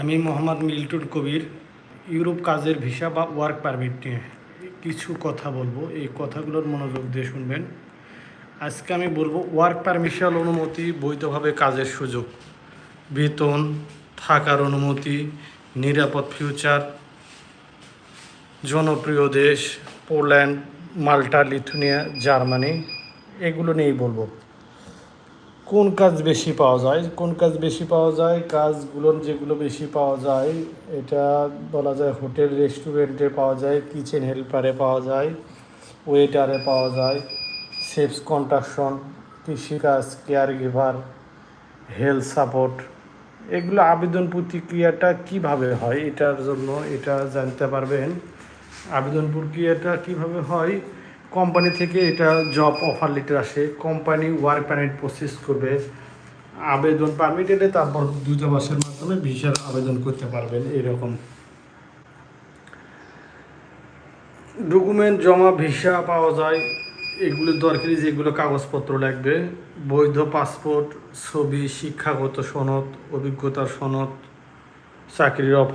আমি মোহাম্মদ মিল্টুন কবির, ইউরোপ কাজের ভিসা বা ওয়ার্ক পারমিট নিয়ে কিছু কথা বলব। এই কথাগুলোর মনোযোগ দিয়ে শুনবেন। আজকে আমি বলব ওয়ার্ক পারমিশন অনুমতি, বৈধভাবে কাজের সুযোগ। বেতন, থাকার অনুমতি, নিরাপদ ফিউচার, জনপ্রিয় দেশ, পোল্যান্ড, মাল্টা, লিথুনিয়া, জার্মানি, এগুলো নিয়েই বলব। কোন কাজ বেশি পাওয়া যায়? কোন কাজ বেশি পাওয়া যায়? কাজগুলো যেগুলো বেশি পাওয়া যায়, এটা বলা যায় হোটেল, রেস্টুরেন্টে পাওয়া যায়, কিচেন হেল্পারে পাওয়া যায়, ওয়েটারে পাওয়া যায় সেফস কন্ট্রাকশন, কৃষিকাজ কেয়ার গিভার হেলথ সাপোর্ট। এগুলো আবেদন প্রতিক্রিয়াটা কীভাবে হয়? এটার জন্য এটা জানতে পারবেন। আবেদন প্রক্রিয়াটা কীভাবে হয়? কোম্পানি থেকে এটা জব অফার লেটার আসে। কোম্পানি ওয়ার্ক পারমিট প্রসেস করবে। আবেদন পারমিট এলে তারপর দূতাবাসের মাধ্যমে ভিসার আবেদন করতে পারবেন এরকম। ডকুমেন্ট জমা ভিসা পাওয়া যায়। এগুলো দরকারি যেগুলো কাগজপত্র লাগবে। বৈধ পাসপোর্ট ছবি, শিক্ষাগত সনদ, অভিজ্ঞতার সনদ, চাকরির অফার